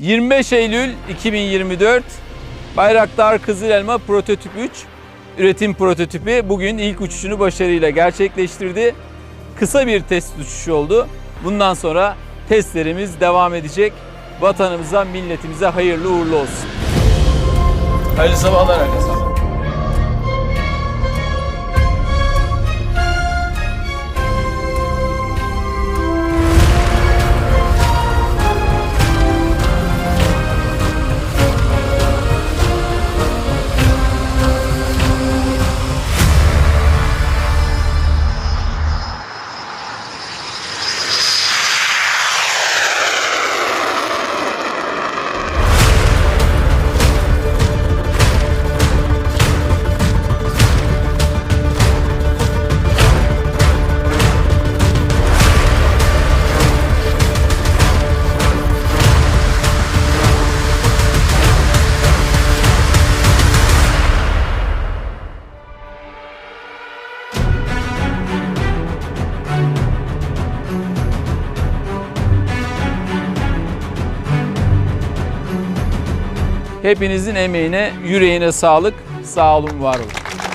25 Eylül 2024 Bayraktar Kızıl Elma Prototip 3 üretim prototipi bugün ilk uçuşunu başarıyla gerçekleştirdi. Kısa bir test uçuşu oldu. Bundan sonra testlerimiz devam edecek. Vatanımıza, milletimize hayırlı uğurlu olsun. Hayırlı sabahlar herkese. Hepinizin emeğine, yüreğine sağlık. Sağ olun, var olun.